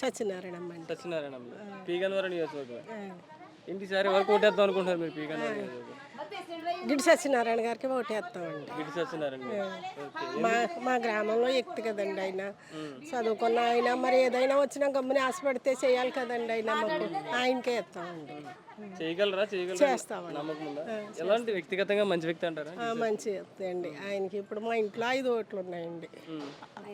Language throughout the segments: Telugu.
సత్యనారాయణమ్మ అండి. పీగన్వరం నియోజకవర్గం. అనుకుంటున్నారు మీరు పీగన్వరం గిడి సత్యనారాయణ గారికి ఓటేస్తామండి. గిడి సత్యనారాయణ మా మా గ్రామంలో ఎక్తి కదండి ఆయన. చదువుకున్న ఆయన మరి ఏదైనా వచ్చినా గమ్ముని ఆశపడితే చేయాలి కదండి ఆయన మాకు ఆయనకే ఇస్తామండి చేయగలరా? చేయగలరా? నమ్మకం ఉందా ఎలాంటి వ్యక్తిగతంగా మంచి వ్యక్తి అంటారా? మంచి ఇస్తాయండి ఆయనకి ఇప్పుడు మా ఇంట్లో ఐదు ఓట్లు ఉన్నాయండి.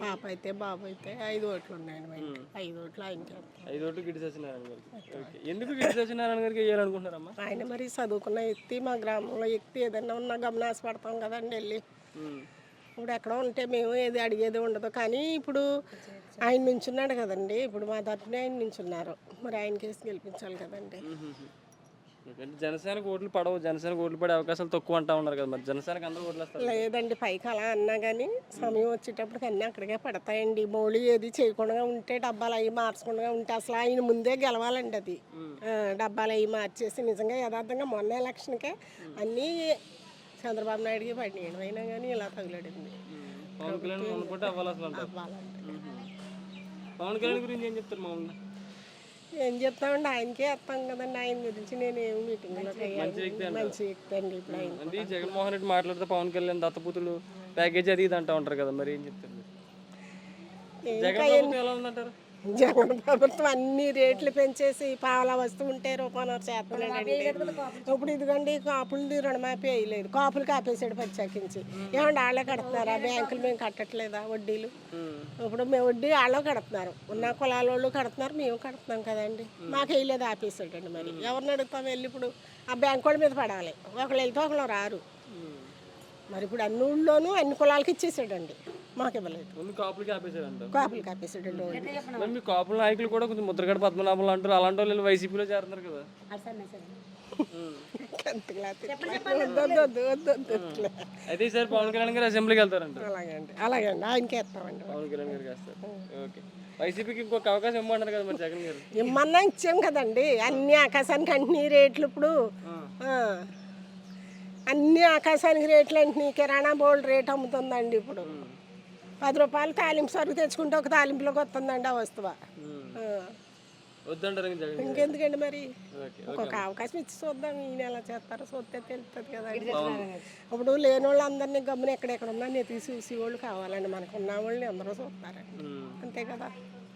పాప అయితే బాబు అయితే ఐదు ఓట్లు ఉన్నాయండి మా ఇంట్లో. ఐదు ఓట్లు ఆయనకి. ఐదు ఓట్లు గిడి సత్యనారాయణ గారికి. ఓకే. ఎందుకు గిడి సత్యనారాయణ గారికి వేయాలనుకుంటున్నారమ్మా? ఆయన మరి చదువుకున్న ఎత్తి మా గ్రామంలో ఎక్తి ఏదైనా ఉన్నా గమనాశ పడతాం కదండి వెళ్ళి. ఉమ్. ఇప్పుడు ఎక్కడ ఉంటే మేము ఏది అడిగేది ఉండదు. కానీ ఇప్పుడు ఆయన నుంచున్నాడు కదండి. ఇప్పుడు మా తరఫున ఆయన నుంచున్నారు. మరి ఆయన కేసు గెలిపించాలి కదండి. అంటే జనసేనకు ఓట్లు పడవు జనసేనకు ఓట్లు పడే అవకాశాలు తక్కువ అంటా ఉన్నారు కదా మరి. జనసేనకు అందరూ ఓట్లు వేస్తారు. లేదండి పైకి అలా అన్నా కానీ సమయం వచ్చేటప్పటికి అన్నీ అక్కడికే పడతాయండి. మౌళి ఏది చేయకుండా ఉంటే డబ్బాలు అవి మార్చకుండా ఉంటే అసలు ఆయన ముందే గెలవాలండి అది. డబ్బాలు అవి మార్చేసి నిజంగా యథార్థంగా మొన్న ఎలక్షన్కే అన్నీ చంద్రబాబు నాయుడుకి పడినాయి. అయినా కానీ ఇలా తగిలాడింది కళ్యాణ్ పవన్ కళ్యాణ్ గురించి ఏం చెప్తారు మామూలుగా? ఏం చెప్తామండి? ఆయనకే వేస్తాం కదండి. ఆయన గురించి నేను ఏమి మీటింగ్లో మంచి వ్యక్తి అండి. ఇప్పుడు ఆయన. అంటే ఈ జగన్మోహన్ రెడ్డి మాట్లాడితే పవన్ కళ్యాణ్ దత్తపుతులు ప్యాకేజ్ అది ఇది అంటా ఉంటారు కదా మరి ఏం చెప్తారు మీరు? జగన్ ప్రభుత్వం ఎలా ఉందంటారు? జగన్ ప్రభుత్వం అన్ని రేట్లు పెంచేసి పావలా వస్తువు ఉంటే రూపాయలు చేస్తున్నాడండి ఇప్పుడు ఇదిగోండి కాపులది రుణమాఫీ వేయలేదు కాపులకి ఆపేసాడు ప్రత్యేకించి ఏమంటే వాళ్ళే కడుతున్నారా? బ్యాంకులు మేము కట్టట్లేదా వడ్డీలు. ఇప్పుడు మేము వడ్డీ వాళ్ళు కడుతున్నారు. ఉన్న కులాల వాళ్ళు కడుతున్నారు మేము కడుతున్నాం కదండి. మాకు వేయలేదు ఆపేసాడండి మరి. ఎవరిని అడుగుతాం వెళ్ళి ఇప్పుడు? ఆ బ్యాంక్ వాళ్ళ మీద పడాలి. ఒకళ్ళు వెళ్తే ఒకళ్ళు రారు. మరి ఇప్పుడు అన్ని ఊళ్ళోనూ అన్ని కులాలకి ఇచ్చేసాడండి. మాకు ఇవ్వలేదు కాపులకి ఆపేశారు అంటారు కాపులకి ఆపేసాడండి వాళ్ళు. మరి మీ కాపుల నాయకులు కూడా కొంచెం ముద్రగడ పద్మనాభంలో అంటారు. అలాంటి వాళ్ళు వైసీపీలో చేరుతున్నారు కదా. అయితే ఈసారి పవన్ కళ్యాణ్ గారు అసెంబ్లీకి వెళ్తారంట. అలాగండి అలాగండి. ఆయనకే ఇస్తామండి. పవన్ కళ్యాణ్ గారికి వేస్తారు. ఓకే. వైసీపీకి ఇంకొక అవకాశం ఇవ్వమన్నారు కదా మరి జగన్ గారు. ఇమ్మన్నా ఇచ్చాం కదండి. అన్ని ఆకాశానికి అన్ని రేట్లు ఇప్పుడు. అన్ని ఆకాశానికి రేట్లు అంటే కిరాణా బోల్డ్ రేట్ అమ్ముతుందండి ఇప్పుడు. పది రూపాయలు తాలింపు సరుకు తెచ్చుకుంటే ఒక తాలింపులోకి వస్తుందండి ఆ వస్తువు. వద్దంటారు ఇంకెందుకండి మరి? ఓకే ఇంకొక అవకాశం ఇచ్చి చూద్దాం ఈయన ఎలా చేస్తారో చూస్తే తెలుస్తుంది కదా ఇప్పుడు లేని వాళ్ళందరినీ గమ్మున ఎక్కడెక్కడ ఉన్నా నెతికి చూసి వాళ్ళు కావాలండి. మనకు ఉన్న వాళ్ళని అందరూ చూస్తారండి. అంతే కదా?